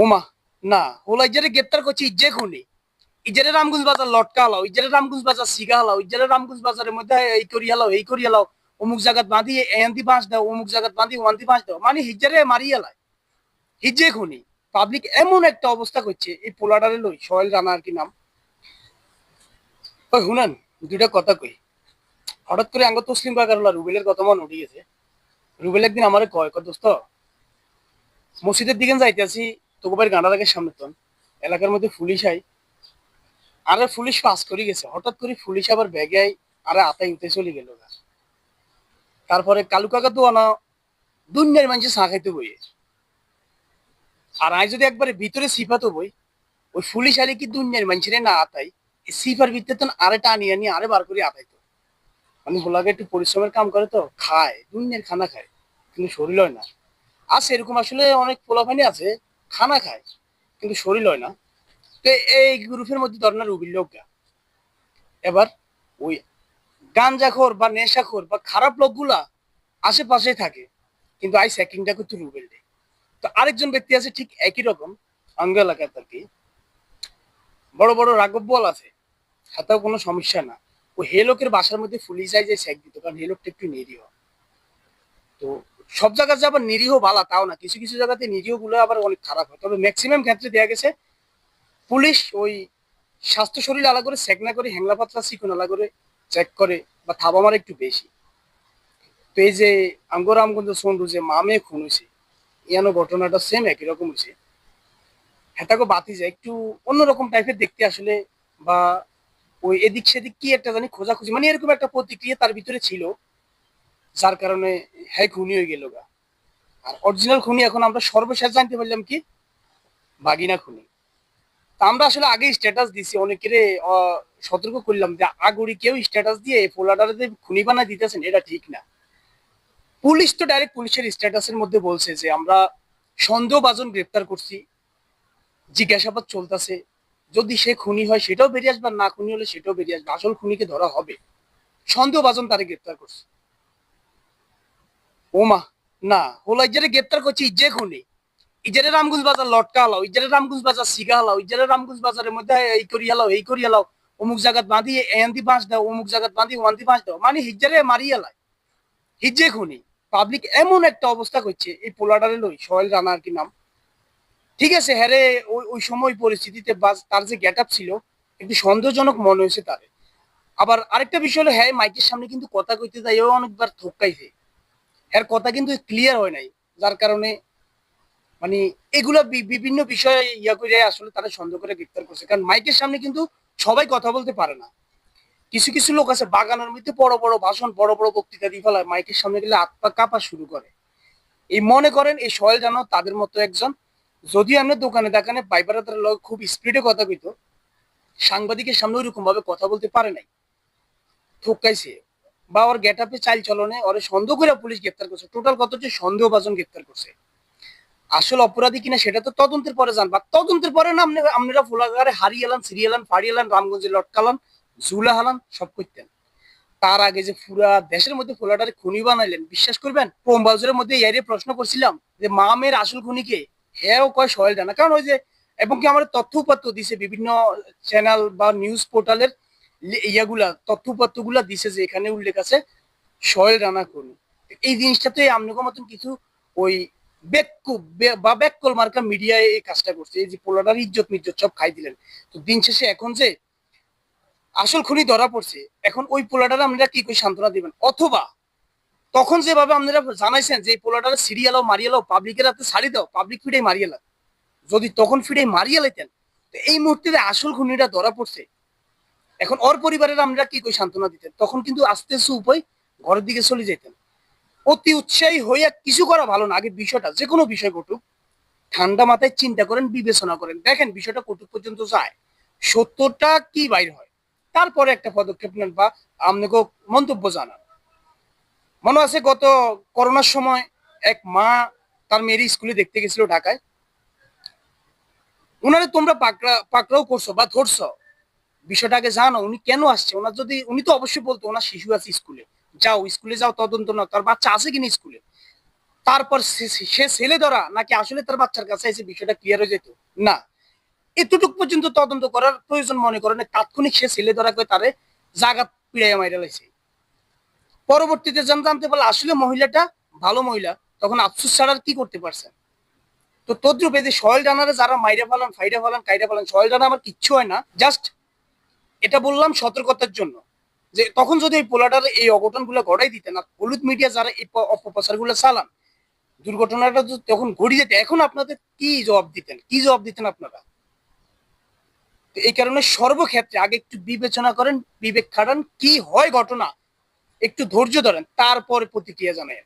ওমা, না, ওলা ইজারে গ্রেপ্তার করছে ইজ্জে খুনি। ইজারে রামগঞ্জ বাজার লটকা হালাও ইজারে রামগঞ্জ বাজার সিগা হালাও ইজারে রামগঞ্জ বাজারের মধ্যে এই করি হালাও এই করি হালাও অমুক জায়গাত বাঁধি এন্দি বাঁশ দাও, অমুক জায়গাত বাঁধি, ওয়ান্তি বাঁশ দাও মানে হিজারে মারি হালায় হিজ্জে খুনি, পাবলিক এমন একটা অবস্থা করছে, এই পোলাডারে লই, সোহেল রানা আর কি নাম। ওই শুনেন, দুইটা কথা কই। হঠাৎ করে আঙ্গ তসলিম বাগার রুবেলের কথা মনে উঠে গেছে। রুবেল একদিন আমারে কয় কয়, দোস্ত, মসজিদের দিকে যাইতে তোকে বাড়ির গাঁডার সামনে তন এলাকার মধ্যে পুলিশ আই। আরে পুলিশ পাস করে গেছে। হঠাৎ করে পুলিশ আবার ব্যাগে আই, আরে আতাই উঠে চলে গেল গা। তারপরে কালু কাকা তো আনা, দুনিয়ার মানুষের চা খাইতে বইয়ে। আর আই যদি একবারে ভিতরে সিফাতো বই ওই পুলিশ আরে কি দুনিয়ার মানুষের না আতাই? সিফার ভিতরে তো আরে টানি আনি, আরে বার করে আতাইতো মানে হোলাগে একটু পরিশ্রমের কাম করে তো, খায়, দুনিয়ার খানা খায়, কিন্তু শরীর হয় না। আর এরকম আসলে অনেক পোলাপানি আছে খানা খায়, কিন্তু শরীর হয় না। তো এই গ্রুপের মধ্যে ধরনের রুবির লোকরা এবার ওই গাঞ্জাখোর বা নেশাখোর বা খারাপ লোকগুলা আশেপাশে থাকে, কিন্তু আই স্যাকিংটা করতে রুবেল দেয় তো আরেকজন ব্যক্তি আছে ঠিক একই রকম, অঙ্গ এলাকায় আর কি। বড় বড় রাঘব বল আছে, হাতেও কোনো সমস্যা না। ও হে লোকের বাসার মধ্যে ফুলি যায় যে স্যাক দিত, কারণ হে লোকটা একটু নিরীহ। তো সব জায়গাতে যে আবার নিরীহ বালা, তাও না। কিছু কিছু জায়গাতে নিরীহগুলো আবার অনেক খারাপ হয়। তবে ম্যাক্সিমাম ক্ষেত্রে দেওয়া গেছে, পুলিশ ওই স্বাস্থ্য শরীর আলাদা করে চেক না করে হ্যাংলা পাতলা চিকন আলাদা করে চেক করে বা থাবা মারা একটু বেশি। তো এই যে আঙ্গরামগঞ্জ সন্ডু যে মামে খুন হয়েছে, ইয়ানো ঘটনাটা সেম একই রকম হয়েছে। হেতাকে বাতি যায়, একটু অন্যরকম টাইপের দেখতে আসলে বা ওই এদিক সেদিক কি একটা জানি খোঁজাখুঁজি মানে এরকম একটা প্রতিক্রিয়া তার ভিতরে ছিল। যার কারণে হ্যাঁ খুনি হয়ে গেল গা। আর অরিজিনাল খুনি এখন আমরা সর্বশেষ জানতে পারলাম কি? বাগিনা খুনি। তা আমরা আসলে আগে স্ট্যাটাস দিছি, অনেকের সতর্ক করলাম যে আগড়ি কেউ স্ট্যাটাস দিয়ে ফোলাডারে খুনি বানা দিতেছেন, এটা ঠিক না। পুলিশ তো ডাইরেক্ট পুলিশের স্ট্যাটাসের মধ্যে বলছে যে আমরা সন্দেহভাজন গ্রেপ্তার করছি, জিজ্ঞাসাবাদ চলতেছে, যদি সে খুনি হয় সেটাও বেরিয়ে আসবে না খুনি হলে সেটাও বেরিয়ে আসবে, আসল খুনিকে ধরা হবে। সন্দেহভাজন তারে গ্রেপ্তার করছে। ওমা, না ওলা ইজারে গ্রেপ্তার করছে ইজ্জে খুনি। ইজারে রামগঞ্জ বাজার লটকা হালাও ইজারে রামগঞ্জ বাজার সিগা হালাও ইজারে রামগঞ্জ বাজারের মধ্যে এই করি হালাও, এই করি হালাও, অমুক জায়গাত বাঁধি এন্দি বাঁশ দাও, অমুক জায়গাত বাঁধি ওয়ান্তি বাঁশ দাও মানে হিজ্জারে মারি হালায় হিজ্জে খুনি, পাবলিক এমন একটা অবস্থা করছে, এই পোলাডারে লই সোহেল রানা আর কি নাম। ঠিক আছে, হ্যারে, ওই ওই সময় পরিস্থিতিতে বাস, তার যে গেট আপ ছিল, একটু সন্দেহজনক মনে হয়েছে তার। আবার আরেকটা বিষয় হলো হ্যাঁ মাইকের সামনে কিন্তু কথা কইতে যাই অনেকবার থক্কাইছে এর কথা কিন্তু ক্লিয়ার হয় নাই। যার কারণে মানে এগুলা বিভিন্ন বিষয়ে ইয়া করে আসলে তারা সন্দেহ করে গ্রেপ্তার করছে। কারণ মাইকের সামনে কিন্তু সবাই কথা বলতে পারে না। কিছু কিছু লোক আছে বাগানের মধ্যে বড় বড় ভাষণ, বড় বড় বক্তৃতা দিয়ে ফেলায়। মাইকের সামনে গেলে আত্মা কাঁপা শুরু করে। এই মনে করেন, এই সোহেল জানো তাদের মতো একজন। যদিও আমরা দোকানে দোকানে বাইবার তার লোক খুব স্পিডে কথা কইতো, সাংবাদিকের সামনে ওইরকম ভাবে কথা বলতে পারে নাই। ঠকাইছে বা ওর গেট আপে চাল চলনে, ওরে সন্দেহ করে পুলিশ গ্রেপ্তার করছে। টোটাল কত যে সন্দেহভাজন গ্রেপ্তার করছে? আসল অপরাধী কিনা সেটা তো তদন্তের পরে জানবা। তদন্তের পরে না আপনি আপনারা ফুলাগারে হারিয়ে এলান সিরিয়ে এলান ফাড়িয়ে এলান রামগঞ্জে লটকালান, ঝুলা হালান, সব করতেন। তার আগে যে পুরা দেশের মধ্যে ফোলাটারে খুনি বানাইলেন, বিশ্বাস করবেন? পোমবাজুরের মধ্যে ইয়ারে প্রশ্ন করছিলাম যে মামের আসল খুনিকে হ্যাঁ কয় সোহেল জানা কারণ ওই যে, এবং কি আমার তথ্য উপাত্য দিছে বিভিন্ন চ্যানেল বা নিউজ পোর্টালের ইয়াগুলা তথ্য উপাত্যগুলা দিছে যে এখানে উল্লেখ আছে সোহেল রানা খুনি এই জিনিসটাতে আপনাকে মতন কিছু ওই বা বেককল মার্কা মিডিয়ায় এই কাজটা করছে। এই যে পোলাটার ইজ্জত মিজ্জত সব খাই দিলেন। তো দিন শেষে এখন যে আসল খুনি ধরা পড়ছে, এখন ওই পোলাটারে আপনারা কি করে সান্ত্বনা দিবেন? অথবা তখন যেভাবে আপনারা জানাইছেন যে পোলাটারে সিরিয়ালাও মারিয়ালাও পাবলিকের হাতে ছাড়ি দাও পাবলিক ফিডে মারিয়ালা যদি তখন ফিডে মারিয়া লাইতেন তো এই মুহূর্তে আসল খুনিটা ধরা পড়ছে এখন ওর পরিবারের আমরা কি করে সান্ত্বনা দিতেন? তখন কিন্তু আস্তে আস্তে উপায় ঘরের দিকে চলে যেতেন অতি উৎসাহী হইয়া কিছু করা ভালো না, আগে বিষয়টা যে কোনো বিষয় ঘটুক, ঠান্ডা মাথায় চিন্তা করেন, বিবেচনা করেন। দেখেন, বিষয়টা কতটুক পর্যন্ত যায়? সত্যটা কি বাইর হয়? তারপরে একটা পদক্ষেপ নেন বা আপনাকে মন্তব্য জানান। মনে আছে গত করোনার সময় এক মা তার মেয়ের স্কুলে দেখতে গেছিল ঢাকায়। উনারে তোমরা পাকড়া, পাকড়াও করছ বা ধরছো। বিষয়টা আগে জানো, উনি কেন আসছে? ওনার যদি, উনি তো অবশ্যই বলতো, ওনার শিশু আছে স্কুলে। যাও স্কুলে যাও, তদন্ত নাও। তার বাচ্চা আছে কিনা স্কুলে? তারপর সে- ছেলে ধরা নাকি আসলে তার বাচ্চার কাছে এসে বিষয়টা ক্লিয়ার হয়ে যেত? না। এতটুক পর্যন্ত তদন্ত করার প্রয়োজন মনে করেন তাৎক্ষণিক সে ছেলে ধরা করে তারে জাগাত পিড়াইয়া মাইরা লাইছে। পরবর্তীতে জান জানতে পারলে, আসলে মহিলাটা ভালো মহিলা, তখন আফসুস ছাড়া কি করতে পারছেন? তো তদ্রুপ যে সয়েল ডানারে যারা মাইরা ফেলান, ফাইরা ফেলান, কাইরা ফেলান, সয়েল ডানা আমার কিচ্ছু হয় না। জাস্ট এটা বললাম সতর্কতার জন্য। যে তখন যদি এই পোলাটার এই অঘটনগুলো ঘটাই দিতেন আর হলুদ মিডিয়া যারা এই অপপ্রচারগুলো চালান, দুর্ঘটনাটা তখন ঘটিয়ে যেত এখন আপনাদের কি জবাব দিতেন? কি জবাব দিতেন আপনারা? এই কারণে সর্বক্ষেত্রে আগে একটু বিবেচনা করেন, বিবেক খাটান, কি হয় ঘটনা, একটু ধৈর্য ধরেন, তারপরে প্রতিক্রিয়া জানায়